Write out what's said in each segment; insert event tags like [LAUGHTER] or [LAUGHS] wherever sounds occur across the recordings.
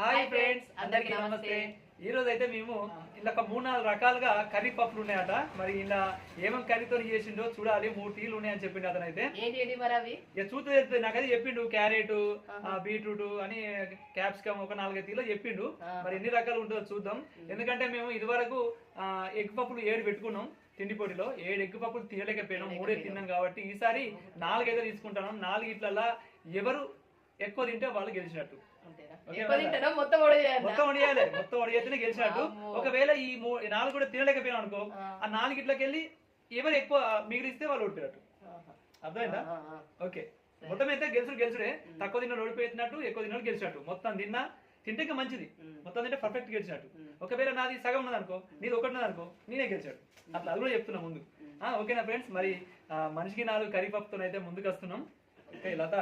Hi friends అందరికీ నమస్తే. ఈ రోజు అయితే మేము ఇలా ఒక మూడు నాలుగు రకాలుగా కర్రీ పప్పులు ఉన్నాయట. మరి ఇలా ఏమేమి కర్రీతో చేసిండో చూడాలి. మూడు టీలు ఉన్నాయని చెప్పిండు అతను అయితే. చూస్తే తెలుస్తుంది నాకైతే చెప్పిండు క్యారెట్ బీట్రూట్ అని క్యాప్సికమ్ ఒక నాలుగైదు టీలో చెప్పిండు. మరి ఎన్ని రకాలు ఉంటుందో చూద్దాం. ఎందుకంటే మేము ఇదివరకు ఎగ్ పప్పులు ఏడు పెట్టుకున్నాం తిండి పొడిలో ఏడు ఎగ్ పప్పులు తినలేకపోయినాం మూడే తిన్నాం కాబట్టి ఈసారి నాలుగైతే తీసుకుంటాం నాలుగిట్లలా ఎవరు ఎక్కువ తింటే వాళ్ళు గెలిచినట్టు. తింటానా మొత్తం కూడా చేయాలా? మొత్తం గెలిచినట్టు. ఒకవేళ ఈ నాలుగు కూడా తినలేకపోయినాం అనుకో ఆ. నాలుగిట్లకి వెళ్ళి ఎవరు ఎక్కువ మిగిలిస్తే వాళ్ళు ఓడిపోయినట్టు. అర్థమైందా. ఓకే. మొత్తం అయితే గెలుచుడు గెలుచుడే తక్కువ తిన్న ఓడిపోయినట్టు ఎక్కువ తిన్న గెలిచినట్టు. మొత్తం తిన్నా తింటే మంచిది. మొత్తం తింటే పర్ఫెక్ట్ గెలిచినట్టు. ఒకవేళ నాది సగం ఉన్నది అనుకో నీది ఒకటి ఉన్నది అనుకో నేనే గెలిచాడు. అట్లా అది కూడా చెప్తున్నా ముందు. ఓకేనా ఫ్రెండ్స్? మరి మనిషికి నాలుగు కర్రీ పప్పుతో అయితే ముందుకు వస్తున్నాం ఓకే లత.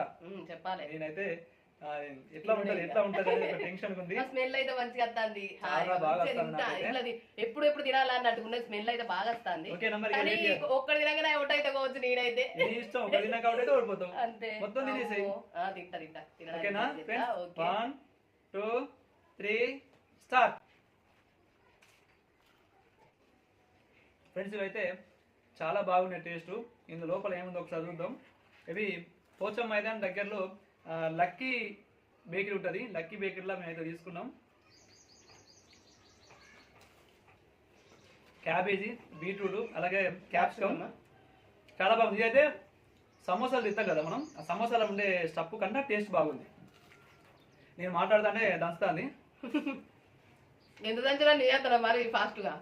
చెప్పాలి. నేనైతే ఎట్లా ఉంటది ఎట్లా ఉంటది అనేది టెన్షన్ ఉంది. స్మెల్ అయితే మంచిగా వస్తుంది. చాలా బాగా వస్తుంది నాకైతే. ఎప్పుడు ఎప్పుడు తినాలి అన్నట్టు ఉన్న స్మెల్ అయితే బాగా వస్తుంది. కానీ? ఒక్కడి తినగానే ఒకటి అయితే పోవచ్చు నేనైతే. ఇష్టం ఒక తిన్నా కాబట్టి అయితే ఓడిపోతావు అంతే. మొత్తం తినేసేయ్. తింటా తింటా. ఓకేనా one two three start. Friends ఇవైతే చాలా బాగున్నాయి టేస్ట్. ఇందు లోపల ఏముందో ఒకసారి చూద్దాం. ఇవి పోచం మైదాన్ దగ్గరలో లక్కీ బేకరీ ఉంటుంది. లక్కీ బేకరీలో మేమైతే తీసుకున్నాం. క్యాబేజీ బీట్రూట్ అలాగే క్యాప్సికమ్. చాలా బాగుంది. ఇదైతే సమోసాలు తింటాం కదా మనం. ఆ సమోసాలో ఉండే స్టఫ్ కన్నా టేస్ట్ బాగుంది. నేను మాట్లాడుతానే దంచుతాంది. ఎంత దంచడా చేస్తారా మరి ఫాస్ట్గా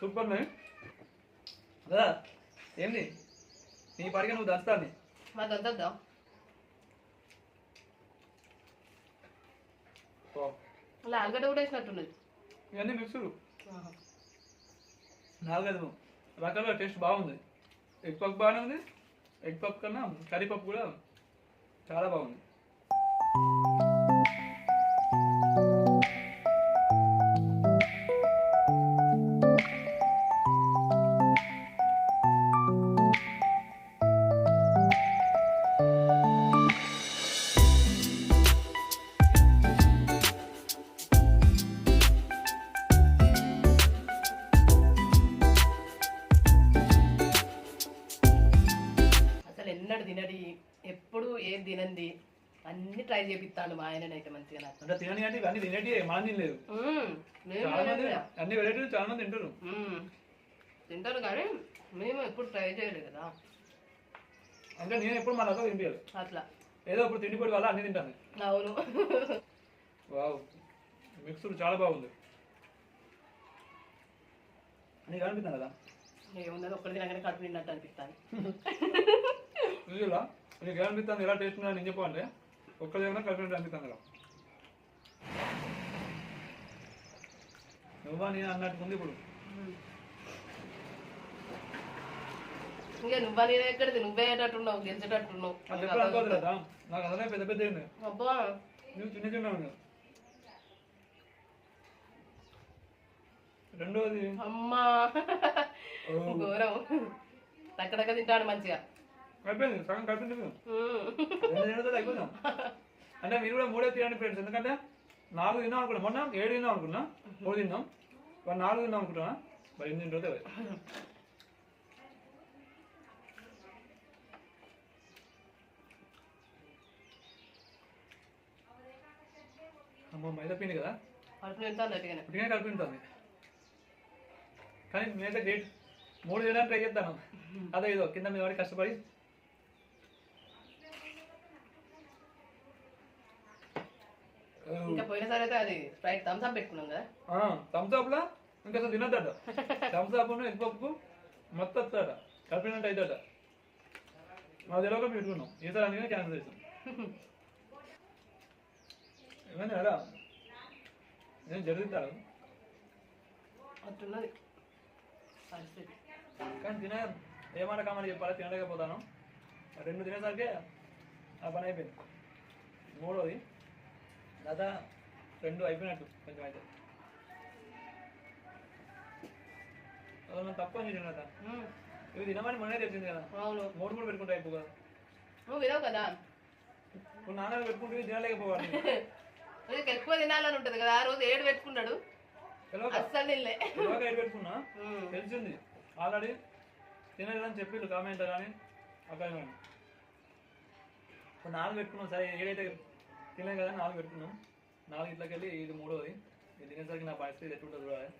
సూపర్ మే అదా ఏంది? నీ పడిగా నువ్వు దంచుతాంది మరి దంచద్దాం అలా ఆలుగడ్డ కూడా వేసినట్టున్నది. ఇవన్నీ మిక్సుడు నాలుగైదు రకాల టేస్ట్ బాగుంది. ఎగ్ పప్పు బాగానే ఉంది. ఎగ్ పప్పు కన్నా కర్రీ పప్పు కూడా చాలా బాగుంది. తినడి ఎప్పుడు ఏం తినంది? అన్ని ట్రై చేపిస్తాను మా ఆయననైతే మంచిగా నాకు. అంటే తినని అంటే ఇవన్నీ తినేటి మనం తినలేదు. చాలా మంది. అన్ని వెరైటీలు చాలా మంది తింటారు. తింటారు కానీ మేము ఎప్పుడు ట్రై చేయలేదు కదా. అంటే నేను ఎప్పుడు మన అసలు తినిపించాలి అట్లా. ఏదో ఇప్పుడు తిండిపోయి వల్ల అన్ని తింటాను. అవును. వావ్. మిక్స్డ్ చాలా బాగుంది. నీకు అనిపిస్తుంది? కదా ఏమున్నది ఒక్కటి తినగానే కడుపు నిన్నట్టు అనిపిస్తాను [LAUGHS] నిజంగా నీకు ఏమనిపిస్తుంది ఎలా టేస్ట్ ఉందని నేను చెప్పాలంటే ఒక్క దగ్గర కలిపి అనిపిస్తుంది నువ్వా నేను అన్నట్టు ఉంది ఇప్పుడు ఇంకా నువ్వు నేను ఎక్కడిది? నువ్వే అయ్యేటట్టున్నావు గెలిచేటట్టున్నావు. అది ఎప్పుడు అనుకోదు కదా నాకు అదే పెద్ద పెద్ద అబ్బా. నువ్వు చిన్న చిన్న ఉంది రెండోది? అమ్మా. ఘోరం. టక్కడక్క తింటాడు మంచిగా. అయిపోయింది సగం కలిపి మ్మ్. రెండు తినతో అయిపోయిందాం. అంటే మీరు కూడా మూడే తినండి ఫ్రెండ్స్ ఎందుకంటే నాలుగు తిన్నాం అనుకున్నాం. మొన్న ఏడు తిన్నాం అనుకున్నా. మూడు తిన్నాం మరి నాలుగు తిన్నాం అనుకుంటున్నా. మరి ఎనిమిది అవుతాయి. అమ్మో మైదా పిండి కదా. కడుపు నింటాను అట్టుగానే ఉట్టిగా కలిపి ఉంటుంది కానీ నేనైతే గ్రేట్ మూడు తినడానికి ట్రై చేస్తాను. [LAUGHS] అదే ఇదో కింద మీద పడి కష్టపడి ఇంకా పోయినసారి అయితే అది స్ప్రైట్ థమ్స్ అప్ పెట్టుకున్నాం కదా. థమ్స్ అప్ లా? ఇంకా అసలు తినద్దట. థమ్స్ అప్ ఎగ్ పప్పు మొత్తం వస్తుందట కలిపినట్టు అవుతాడ మా తెలియక పెట్టుకున్నాం. ఈసారి అందుకనే క్యాన్సిల్ చేసాం. ఏమైనా కదా నేను జరుగుతాడు అట్టున్నది పరిస్థితి. కానీ తినే ఏమాట కామని చెప్పాలి? తినలేకపోతాను. రెండు తినేసరికి ఆ పని అయిపోయింది. మూడోది. లేదా రెండు అయిపోయినట్టు కొంచెం అయితే. మనం తక్కువ తిన కదా. ఇవి తినమని మొన్నే తెలిసింది కదా. అవును. మూడు మూడు పెట్టుకుంటే అయిపో కదా నువ్వు వినవు కదా? ఇప్పుడు నాన్న పెట్టుకుంటే తినలేకపోవాలి. [LAUGHS] ఎక్కువ తినాలని ఉంటది కదా ఆ రోజు ఏడు పెట్టుకున్నాడు. అస్సలు తినలే. ఏడు పెట్టుకున్నా. తెలిసింది. ఆల్రెడీ తినలేదని చెప్పి కామెంట్ కానీ అక్కడ ఇప్పుడు నాలుగు పెట్టుకున్నాం సరే ఏడైతే తినలేదు కదా నాలుగు పెట్టుకున్నాం నాలుగు ఇట్లకి వెళ్ళి ఇది మూడోది. ఇది తినేసరికి నా పరిస్థితి ఎట్లుంటుంది చూడాలి.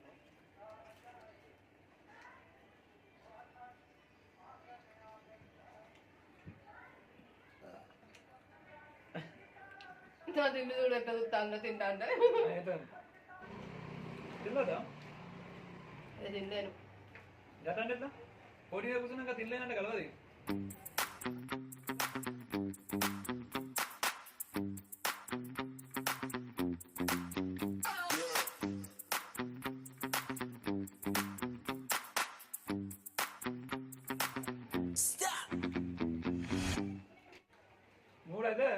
నా తిండి చూడు ఎట్లా చూస్తాను తింటా అంటే తినలేదా? ఇది తినలేను. ఎట్లా అంటే ఎట్లా? పోటీ కూర్చున్నాక తినలేనంటే కలవది. మూడైతే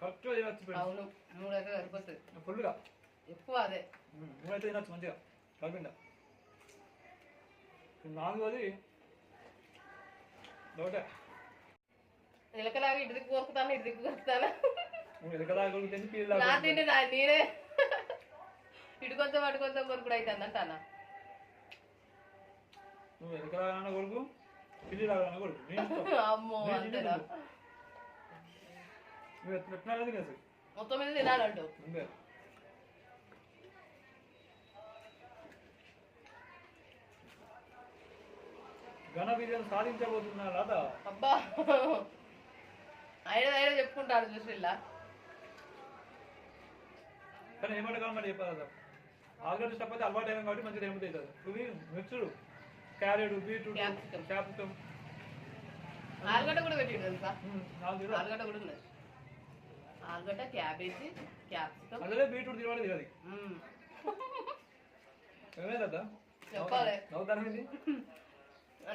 కరెక్ట్గా తినచ్చు అవును మూడు అయితే సరిపోతుంది ఫుల్గా ఎక్కువ అదే మూడైతే తినచ్చు మంచిగా కలిపిండ నాలుగోది ఒకటే నిలకలాగా ఇటు దిక్కు కొరుకుతాను ఇటు దిక్కు కొరుకుతాను నువ్వు ఎదగదా కొడుకుతుంది పీల్ నా తిండి నా నేనే ఇటు కొంచెం అటు కొంచెం కొరుకుడు అవుతుంది అంటానా నువ్వు ఎదగదా కొడుకు పిల్లి లాగా కొడుకు నీ ఇష్టం. అమ్మో నీ అంతేనా తిండి నువ్వు ఎట్లా ఎట్లా తినేసి మొత్తం మీద తినాలంటూ అంతే ఘన విజయం సాధించబోతున్నా లత అబ్బా. ఆయన ఆయన చెప్పుకుంటాడు చూసిల్లా. కానీ ఏమంటే కావాలి చెప్పాలి ఆల్రెడీ అయితే అలవాటు అయినా కాబట్టి మంచిగా ఏమిటి అవుతుంది ఇవి మిక్సుడు క్యారెట్ బీట్రూట్. క్యాప్సికమ్. ఆలుగడ్డ కూడా పెట్టిండు తెలుసా. ఆలుగడ్డ. కూడా ఉన్నది ఆలుగడ్డ క్యాబేజీ క్యాప్సికమ్. అదే బీట్రూట్ తినాలి ఏమే లత చెప్పాలి. నవ్వుతాను ఏంది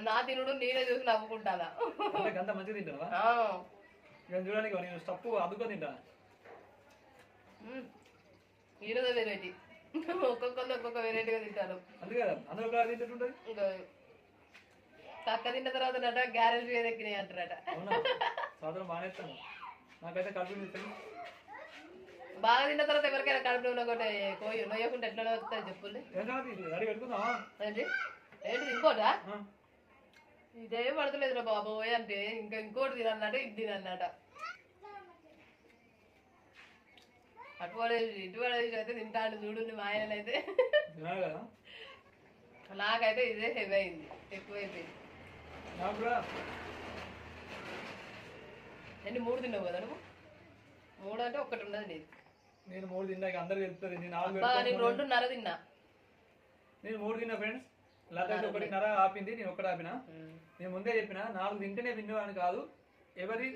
నా తినుడు నేనే చూసి నవ్వుకుంటానా? అంటే గంత మంచిగా తింటావా? ఆ. నేను చూడడానికి నేను స్టప్ అదుకో మ్మ్. ఈరోజు వెరైటీ ఒక్కొక్కరు ఒక్కొక్క వెరైటీగా తింటారు. అందుకే అందరూ తింటుంటుంది తక్క తిన్న తర్వాత మీద ఎక్కినాయి అంటారట. సాధారణ బాగానే ఇస్తాను నాకైతే కడుపు ఇస్తాను బాగా తిన్న తర్వాత ఎవరికైనా కడుపులో ఉన్న ఒకటి కోయి నొయ్యకుండా ఎట్లా వస్తాయి పెట్టుకుందామా? ఏంటి? ఏంటి ఇంకోటా? ఇదే పడతలేదురా బాబోయ్ అంటే ఇంకా ఇంకోటి తినన్నట ఇది తినన్నట. అటువాడు ఇటువాడు అయితే తింటాడు చూడు మా ఆయన అయితే. నాకైతే ఇదే హెవీ అయింది ఎక్కువైపోయింది. ఎన్ని మూడు తిన్నావు కదా నువ్వు? మూడు అంటే ఒక్కటి ఉన్నది నీది. నేను మూడు తిన్నాక అందరికి తెలుస్తుంది నేను నాలుగు నేను రెండున్నర తిన్నా. నేను మూడు తిన్నా ఫ్రెండ్స్ లత ఒకటిన్నర ఆపింది నేను ఒకటి ఆపిన. నేను ముందే చెప్పిన నాలుగు తింటేనే విన్నవాడిని కాదు. ఎవరి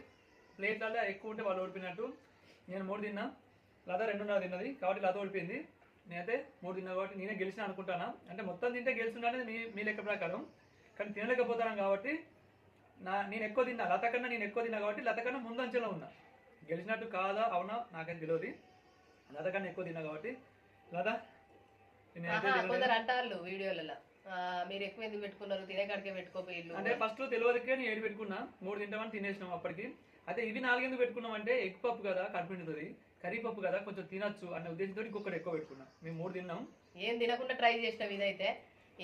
ప్లేట్లలో ఎక్కువ ఉంటే వాళ్ళు ఓడిపోయినట్టు. నేను మూడు తిన్నా లత రెండున్నర తిన్నది కాబట్టి లత ఓడిపోయింది. నేనైతే మూడు తిన్నా కాబట్టి నేనే గెలిచిన అనుకుంటానా. అంటే మొత్తం తింటే గెలుచున్నానే మీ మీ లెక్క ప్రకారం. కానీ తినలేకపోతాను కాబట్టి నా నేను ఎక్కువ తిన్నా లత కన్నా నేను ఎక్కువ తిన్నా కాబట్టి లత కన్నా ముందంచెలో ఉన్నా. గెలిచినట్టు కాదా అవునా? నాకైతే తెలియదు లత కన్నా ఎక్కువ తిన్నా కాబట్టి. లత. కొందరు అంటారు వీడియోలలో. మీరు ఎక్కువ ఎందుకు పెట్టుకున్నారు? తినే కాడికే పెట్టుకోపోయిల్లు అంటే ఫస్ట్ తెలియదుకే నేను ఏడు పెట్టుకున్నా. మూడు తింటామని తినేసినాం అప్పటికి. అయితే ఇవి నాలుగెందుకు పెట్టుకున్నాం అంటే ఎగ్ పప్పు కదా కనిపిండుతుంది కర్రీ పప్పు కదా కొంచెం తినొచ్చు అనే ఉద్దేశంతో ఇంకొకటి ఎక్కువ పెట్టుకున్నా. మేము మూడు తిన్నాం. ఏం తినకుండా ట్రై చేసినాం ఇదైతే?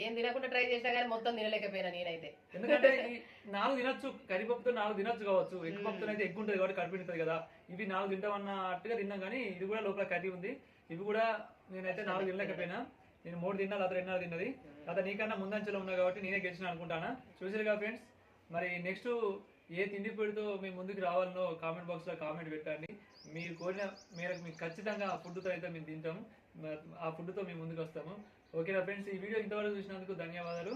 ఏం తినకుండా ట్రై చేసినా కానీ మొత్తం తినలేకపోయినా నేనైతే. ఎందుకంటే నాలుగు తినొచ్చు కర్రీ పప్పుతో నాలుగు తినొచ్చు కావచ్చు. ఎగ్ పప్పుతో అయితే ఎగ్ ఉంటుంది కాబట్టి కనిపిండుతుంది కదా. ఇవి నాలుగు తింటామన్నట్టుగా తిన్నాం కానీ ఇది కూడా లోపల కర్రీ ఉంది. ఇవి కూడా నేనైతే నాలుగు తినలేకపోయినా. నేను మూడు తిన్నా లేదా రెండున్నర తిన్నది. లేదా నీకన్నా ముందంచెలో ఉన్నా కాబట్టి నేనే గెలిచిన అనుకుంటానా. చూసారుగా ఫ్రెండ్స్? మరి నెక్స్ట్ ఏ తిండి పెడితో మీ ముందుకు రావాలనో కామెంట్ బాక్స్లో కామెంట్ పెట్టండి. మీరు కోరిన మేరకు మీకు ఖచ్చితంగా ఫుడ్తో అయితే మేము తింటాము ఆ ఫుడ్తో మేము ముందుకు వస్తాము ఓకేనా ఫ్రెండ్స్ ఈ వీడియో ఇంతవరకు చూసినందుకు ధన్యవాదాలు.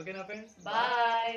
ఓకేనా ఫ్రెండ్స్? బాయ్.